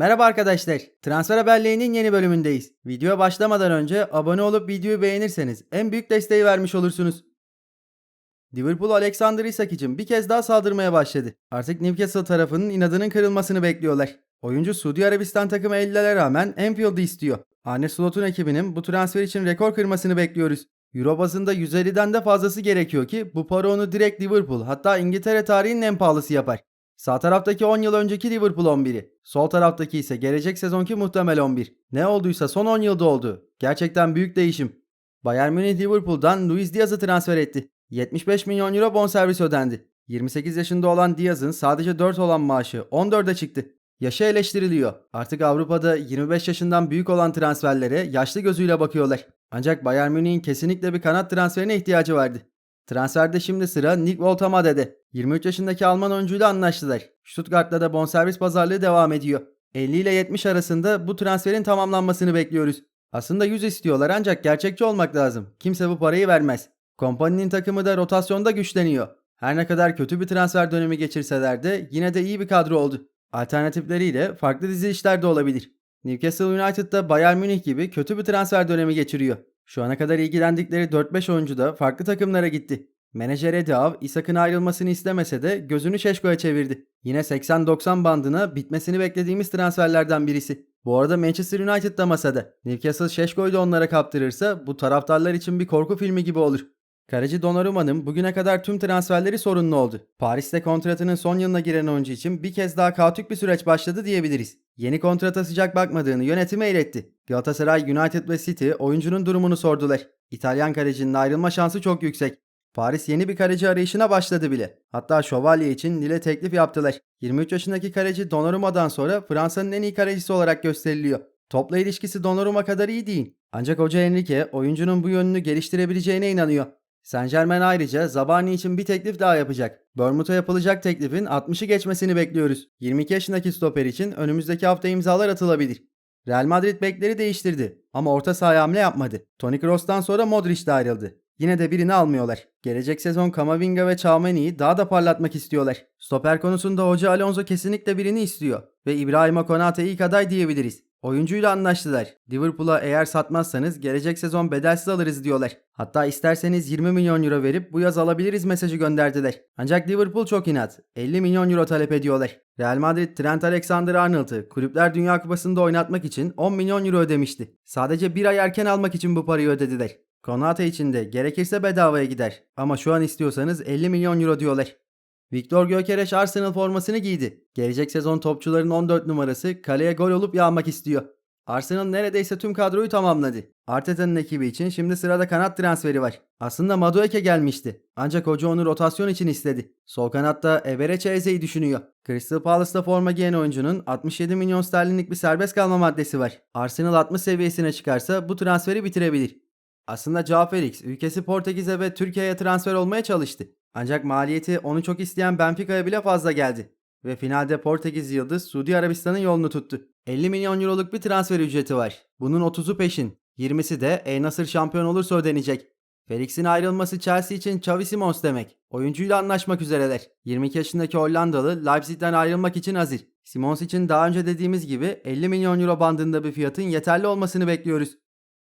Merhaba arkadaşlar. Transfer haberlerinin yeni bölümündeyiz. Videoya başlamadan önce abone olup videoyu beğenirseniz en büyük desteği vermiş olursunuz. Liverpool Alexander Isak için bir kez daha saldırmaya başladı. Artık Newcastle tarafının inadının kırılmasını bekliyorlar. Oyuncu Suudi Arabistan takımı ellilere rağmen Enfield'ı istiyor. Arne Slot'un ekibinin bu transfer için rekor kırmasını bekliyoruz. Euro bazında 150'den de fazlası gerekiyor ki bu para onu direkt Liverpool hatta İngiltere tarihinin en pahalısı yapar. Sağ taraftaki 10 yıl önceki Liverpool 11'i. Sol taraftaki ise gelecek sezonki muhtemel 11. Ne olduysa son 10 yılda oldu. Gerçekten büyük değişim. Bayern Münih Liverpool'dan Luis Diaz'ı transfer etti. 75 milyon euro bonservis ödendi. 28 yaşında olan Diaz'ın sadece 4 olan maaşı 14'e çıktı. Yaşı eleştiriliyor. Artık Avrupa'da 25 yaşından büyük olan transferlere yaşlı gözüyle bakıyorlar. Ancak Bayern Münih'in kesinlikle bir kanat transferine ihtiyacı vardı. Transferde şimdi sıra Nick Woltamade'de. 23 yaşındaki Alman oyuncuyla anlaştılar. Stuttgart'ta da bonservis pazarlığı devam ediyor. 50 ile 70 arasında bu transferin tamamlanmasını bekliyoruz. Aslında 100 istiyorlar ancak gerçekçi olmak lazım. Kimse bu parayı vermez. Kompaninin takımı da rotasyonda güçleniyor. Her ne kadar kötü bir transfer dönemi geçirseler de yine de iyi bir kadro oldu. Alternatifleriyle farklı dizi işler de olabilir. Newcastle United da Bayern Münih gibi kötü bir transfer dönemi geçiriyor. Şu ana kadar ilgilendikleri 4-5 oyuncu da farklı takımlara gitti. Menajer Howe, Isak'ın ayrılmasını istemese de gözünü Şeşko'ya çevirdi. Yine 80-90 bandına bitmesini beklediğimiz transferlerden birisi. Bu arada Manchester United da masada. Newcastle Şeşko'yu da onlara kaptırırsa bu taraftarlar için bir korku filmi gibi olur. Kaleci Donnarumma'nın bugüne kadar tüm transferleri sorunlu oldu. Paris'te kontratının son yılına giren oyuncu için bir kez daha kaotik bir süreç başladı diyebiliriz. Yeni kontrata sıcak bakmadığını yönetime iletti. Galatasaray, United ve City oyuncunun durumunu sordular. İtalyan kalecinin ayrılma şansı çok yüksek. Paris yeni bir kaleci arayışına başladı bile. Hatta Şövalye için Lille teklif yaptılar. 23 yaşındaki kaleci Donnarumma'dan sonra Fransa'nın en iyi kalecisi olarak gösteriliyor. Topla ilişkisi Donnarumma kadar iyi değil. Ancak Hoca Enrique oyuncunun bu yönünü geliştirebileceğine inanıyor. Saint Germain ayrıca Zabani için bir teklif daha yapacak. Bournemouth'a yapılacak teklifin 60'ı geçmesini bekliyoruz. 22 yaşındaki stoper için önümüzdeki hafta imzalar atılabilir. Real Madrid bekleri değiştirdi ama orta sahaya hamle yapmadı. Toni Kroos'tan sonra Modric de ayrıldı. Yine de birini almıyorlar. Gelecek sezon Kamavinga ve Çağmeni'yi daha da parlatmak istiyorlar. Stoper konusunda hoca Alonso kesinlikle birini istiyor. Ve İbrahim Konate ilk aday diyebiliriz. Oyuncuyla anlaştılar. Liverpool'a eğer satmazsanız gelecek sezon bedelsiz alırız diyorlar. Hatta isterseniz 20 milyon euro verip bu yaz alabiliriz mesajı gönderdiler. Ancak Liverpool çok inat. 50 milyon euro talep ediyorlar. Real Madrid Trent Alexander-Arnold'u Kulüpler Dünya Kupası'nda oynatmak için 10 milyon euro ödemişti. Sadece bir ay erken almak için bu parayı ödediler. Konate için de gerekirse bedavaya gider. Ama şu an istiyorsanız 50 milyon euro diyorlar. Victor Gökereş Arsenal formasını giydi. Gelecek sezon topçuların 14 numarası kaleye gol olup yağmak istiyor. Arsenal neredeyse tüm kadroyu tamamladı. Arteta'nın ekibi için şimdi sırada kanat transferi var. Aslında Madueke gelmişti. Ancak hoca onu rotasyon için istedi. Sol kanatta Everett Eze'yi düşünüyor. Crystal Palace'ta forma giyen oyuncunun 67 milyon sterlinlik bir serbest kalma maddesi var. Arsenal 60 seviyesine çıkarsa bu transferi bitirebilir. Aslında Joao Felix ülkesi Portekiz'e ve Türkiye'ye transfer olmaya çalıştı. Ancak maliyeti onu çok isteyen Benfica'ya bile fazla geldi. Ve finalde Portekiz Yıldız Suudi Arabistan'ın yolunu tuttu. 50 milyon euroluk bir transfer ücreti var. Bunun 30'u peşin. 20'si de El Nasır şampiyon olursa ödenecek. Felix'in ayrılması Chelsea için Xavi Simons demek. Oyuncuyla anlaşmak üzereler. 22 yaşındaki Hollandalı Leipzig'ten ayrılmak için hazır. Simons için daha önce dediğimiz gibi 50 milyon euro bandında bir fiyatın yeterli olmasını bekliyoruz.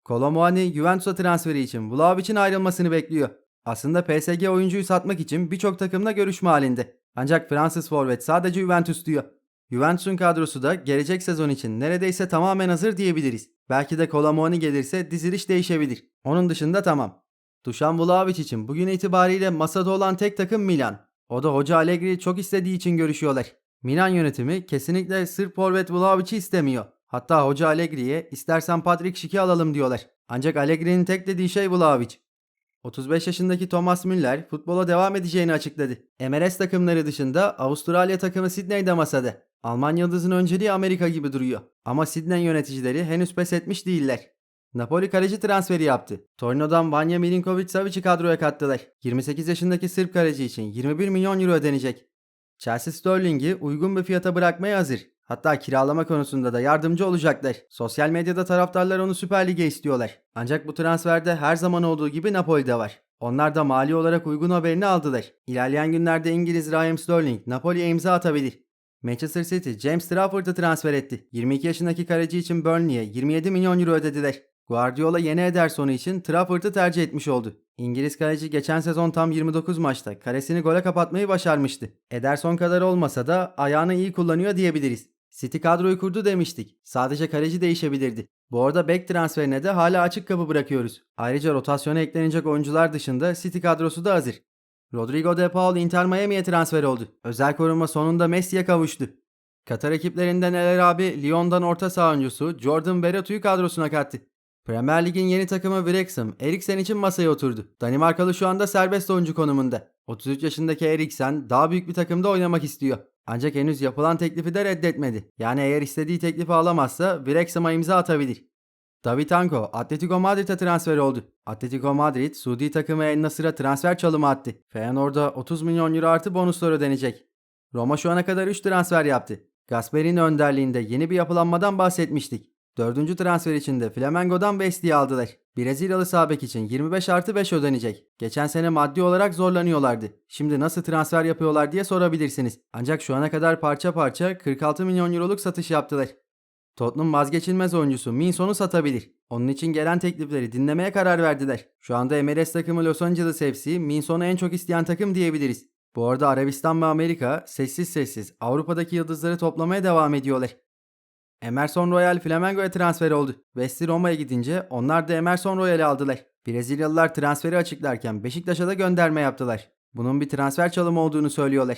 Kolomuani Juventus'a transferi için Vlahovic'in ayrılmasını bekliyor. Aslında PSG oyuncuyu satmak için birçok takımla görüşme halinde. Ancak Fransız forvet sadece Juventus diyor. Juventus'un kadrosu da gelecek sezon için neredeyse tamamen hazır diyebiliriz. Belki de Kolomuani gelirse diziliş değişebilir. Onun dışında tamam. Dušan Vlahovic için bugün itibariyle masada olan tek takım Milan. O da hoca Allegri çok istediği için görüşüyorlar. Milan yönetimi kesinlikle sırf forvet Vlahovic'i istemiyor. Hatta hoca Allegri'ye istersen Patrick Schick'i alalım diyorlar. Ancak Allegri'nin tek dediği şey Vlahovic. 35 yaşındaki Thomas Müller futbola devam edeceğini açıkladı. MLS takımları dışında Avustralya takımı Sydney'de masada. Alman yıldızın önceliği Amerika gibi duruyor. Ama Sydney yöneticileri henüz pes etmiş değiller. Napoli kaleci transferi yaptı. Torino'dan Vanya Milinkovic Savic'i kadroya kattılar. 28 yaşındaki Sırp kaleci için 21 milyon euro ödenecek. Chelsea Sterling'i uygun bir fiyata bırakmaya hazır. Hatta kiralama konusunda da yardımcı olacaklar. Sosyal medyada taraftarlar onu Süper Lig'e istiyorlar. Ancak bu transferde her zaman olduğu gibi Napoli'de var. Onlar da mali olarak uygun haberini aldılar. İlerleyen günlerde İngiliz Raheem Sterling Napoli'ye imza atabilir. Manchester City James Trafford'u transfer etti. 22 yaşındaki kaleci için Burnley'e 27 milyon euro ödediler. Guardiola yeni Ederson'u için Trafford'u tercih etmiş oldu. İngiliz kaleci geçen sezon tam 29 maçta karesini gole kapatmayı başarmıştı. Ederson kadar olmasa da ayağını iyi kullanıyor diyebiliriz. City kadroyu kurdu demiştik. Sadece kaleci değişebilirdi. Bu arada bek transferine de hala açık kapı bırakıyoruz. Ayrıca rotasyona eklenecek oyuncular dışında City kadrosu da hazır. Rodrigo De Paul Inter Miami'ye transfer oldu. Özel koruma sonunda Messi'ye kavuştu. Katar ekiplerinden El abi Lyon'dan orta saha oyuncusu Jordan Beratu'yu kadrosuna kattı. Premier Lig'in yeni takımı Wrexham, Eriksen için masaya oturdu. Danimarkalı şu anda serbest oyuncu konumunda. 33 yaşındaki Eriksen daha büyük bir takımda oynamak istiyor. Ancak henüz yapılan teklifi de reddetmedi. Yani eğer istediği teklifi alamazsa Wrexham'a imza atabilir. Davitanko Atletico Madrid'e transfer oldu. Atletico Madrid, Suudi takımı El Nasır'a transfer çalımı attı. Feyenoord'a 30 milyon euro artı bonuslar ödenecek. Roma şu ana kadar 3 transfer yaptı. Gasperini önderliğinde yeni bir yapılanmadan bahsetmiştik. Dördüncü transfer için de Flamengo'dan Besti'yi aldılar. Brezilyalı sağ bek için 25 artı 5 ödenecek. Geçen sene maddi olarak zorlanıyorlardı. Şimdi nasıl transfer yapıyorlar diye sorabilirsiniz. Ancak şu ana kadar parça parça 46 milyon euroluk satış yaptılar. Tottenham vazgeçilmez oyuncusu Minson'u satabilir. Onun için gelen teklifleri dinlemeye karar verdiler. Şu anda MLS takımı Los Angeles FC Minson'u en çok isteyen takım diyebiliriz. Bu arada Arabistan ve Amerika sessiz sessiz Avrupa'daki yıldızları toplamaya devam ediyorlar. Emerson Royal Flamengo'ya transfer oldu. Westi Roma'ya gidince onlar da Emerson Royal'i aldılar. Brezilyalılar transferi açıklarken Beşiktaş'a da gönderme yaptılar. Bunun bir transfer çalımı olduğunu söylüyorlar.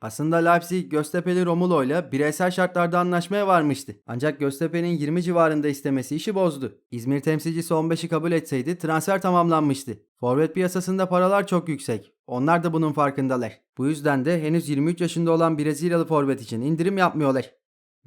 Aslında Leipzig Göztepe'li Romulo ile bireysel şartlarda anlaşmaya varmıştı. Ancak Göztepe'nin 20 civarında istemesi işi bozdu. İzmir temsilcisi 15'i kabul etseydi transfer tamamlanmıştı. Forvet piyasasında paralar çok yüksek. Onlar da bunun farkındalar. Bu yüzden de henüz 23 yaşında olan Brezilyalı forvet için indirim yapmıyorlar.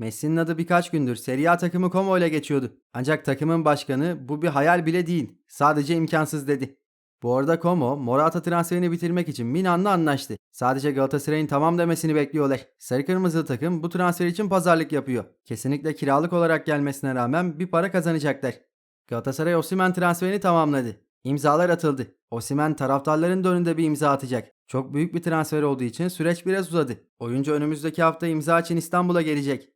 Messi'nin adı birkaç gündür Serie A takımı Como ile geçiyordu. Ancak takımın başkanı bu bir hayal bile değil. Sadece imkansız dedi. Bu arada Como, Morata transferini bitirmek için Milan'la anlaştı. Sadece Galatasaray'ın tamam demesini bekliyorlar. Sarı kırmızı takım bu transfer için pazarlık yapıyor. Kesinlikle kiralık olarak gelmesine rağmen bir para kazanacaklar. Galatasaray Osimhen transferini tamamladı. İmzalar atıldı. Osimhen taraftarların da önünde bir imza atacak. Çok büyük bir transfer olduğu için süreç biraz uzadı. Oyuncu önümüzdeki hafta imza için İstanbul'a gelecek.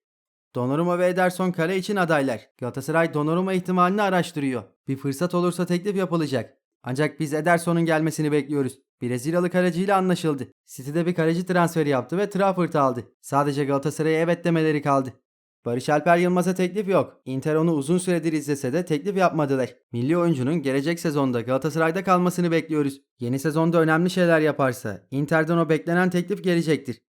Donnarumma ve Ederson kale için adaylar. Galatasaray Donnarumma ihtimalini araştırıyor. Bir fırsat olursa teklif yapılacak. Ancak biz Ederson'un gelmesini bekliyoruz. Brezilyalı kaleciyle anlaşıldı. City'de bir kaleci transferi yaptı ve Trafford'ı aldı. Sadece Galatasaray'a evet demeleri kaldı. Barış Alper Yılmaz'a teklif yok. Inter onu uzun süredir izlese de teklif yapmadılar. Milli oyuncunun gelecek sezonda Galatasaray'da kalmasını bekliyoruz. Yeni sezonda önemli şeyler yaparsa Inter'den o beklenen teklif gelecektir.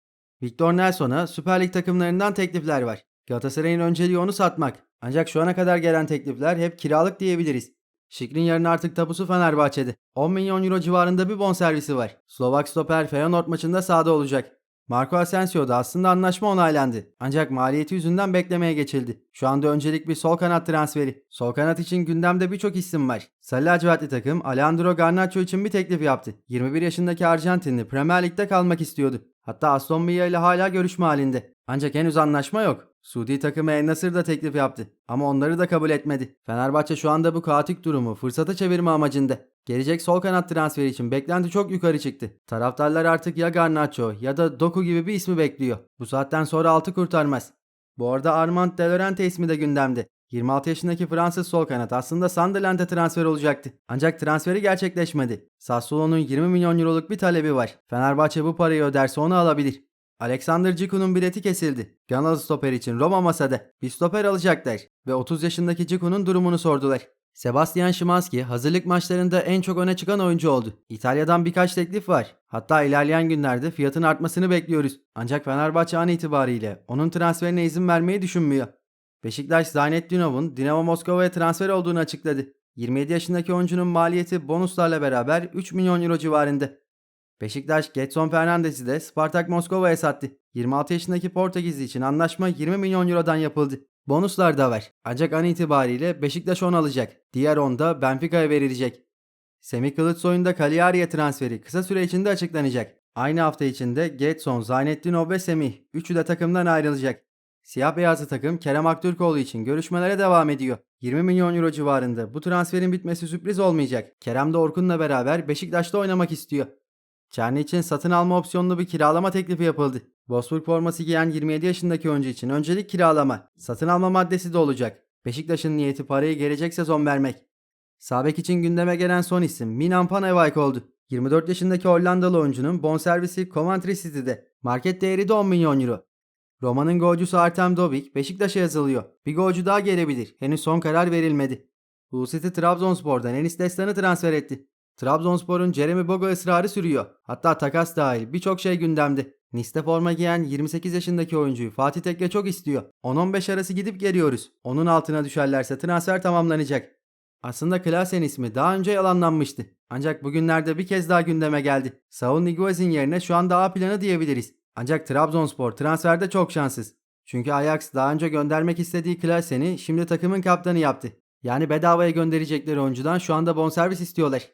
Victor Nelson'a Süper Lig takımlarından teklifler var. Galatasaray'ın önceliği onu satmak. Ancak şu ana kadar gelen teklifler hep kiralık diyebiliriz. Şikrin artık tapusu Fenerbahçe'de. 10 milyon euro civarında bir bonservisi var. Slovak stoper Feyenoord maçında sahada olacak. Marco Asensio'da aslında anlaşma onaylandı. Ancak maliyeti yüzünden beklemeye geçildi. Şu anda öncelik bir sol kanat transferi. Sol kanat için gündemde birçok isim var. Lacivertli takım Alejandro Garnacho için bir teklif yaptı. 21 yaşındaki Arjantinli Premier Lig'de kalmak istiyordu. Hatta Aston Villa ile hala görüşme halinde. Ancak henüz anlaşma yok. Suudi takımı El Nasır da teklif yaptı ama onları da kabul etmedi. Fenerbahçe şu anda bu kaotik durumu fırsata çevirme amacında. Gelecek sol kanat transferi için beklenti çok yukarı çıktı. Taraftarlar artık ya Garnacho ya da Doku gibi bir ismi bekliyor. Bu saatten sonra altı kurtarmaz. Bu arada Armand De Laurentiis ismi de gündemde. 26 yaşındaki Fransız sol kanat aslında Sunderland'e transfer olacaktı. Ancak transferi gerçekleşmedi. Sassuolo'nun 20 milyon euroluk bir talebi var. Fenerbahçe bu parayı öderse onu alabilir. Alexander Ciku'nun bileti kesildi. Ganalı stoper için Roma masada. Bir stoper alacaklar ve 30 yaşındaki Ciku'nun durumunu sordular. Sebastian Szymanski hazırlık maçlarında en çok öne çıkan oyuncu oldu. İtalya'dan birkaç teklif var. Hatta ilerleyen günlerde fiyatın artmasını bekliyoruz. Ancak Fenerbahçe an itibariyle onun transferine izin vermeyi düşünmüyor. Beşiktaş Zaynetdinov'un Dinamo Moskova'ya transfer olduğunu açıkladı. 27 yaşındaki oyuncunun maliyeti bonuslarla beraber 3 milyon euro civarında. Beşiktaş Getson Fernandez'i de Spartak Moskova'ya sattı. 26 yaşındaki Portekizli için anlaşma 20 milyon eurodan yapıldı. Bonuslar da var. Ancak an itibariyle Beşiktaş 10 alacak. Diğer 10 da Benfica'ya verilecek. Semih Kılıçsoy'un Cagliari'ye transferi kısa süre içinde açıklanacak. Aynı hafta içinde Getson, Zaynettinov ve Semih üçü de takımdan ayrılacak. Siyah beyazlı takım Kerem Aktürkoğlu için görüşmelere devam ediyor. 20 milyon euro civarında bu transferin bitmesi sürpriz olmayacak. Kerem de Orkun'la beraber Beşiktaş'ta oynamak istiyor. Çerni için satın alma opsiyonlu bir kiralama teklifi yapıldı. Wolfsburg forması giyen 27 yaşındaki oyuncu için öncelik kiralama. Satın alma maddesi de olacak. Beşiktaş'ın niyeti parayı gelecek sezon vermek. Sabek için gündeme gelen son isim Minan Panevijk oldu. 24 yaşındaki Hollandalı oyuncunun bonservisi Coventry City'de. Market değeri de 10 milyon euro. Roma'nın golcüsü Artem Dobik Beşiktaş'a yazılıyor. Bir golcü daha gelebilir. Henüz son karar verilmedi. Hull City Trabzonspor'dan Enis Destan'ı transfer etti. Trabzonspor'un Jeremy Boga ısrarı sürüyor. Hatta takas dahil birçok şey gündemde. Nice'de forma giyen 28 yaşındaki oyuncuyu Fatih Tekke çok istiyor. 10-15 arası gidip geliyoruz. Onun altına düşerlerse transfer tamamlanacak. Aslında Klaasen ismi daha önce yalanlanmıştı. Ancak bugünlerde bir kez daha gündeme geldi. Saul Niguez'in yerine şu an daha planı diyebiliriz. Ancak Trabzonspor transferde çok şanssız. Çünkü Ajax daha önce göndermek istediği Klaasen'i şimdi takımın kaptanı yaptı. Yani bedavaya gönderecekleri oyuncudan şu anda bonservis istiyorlar.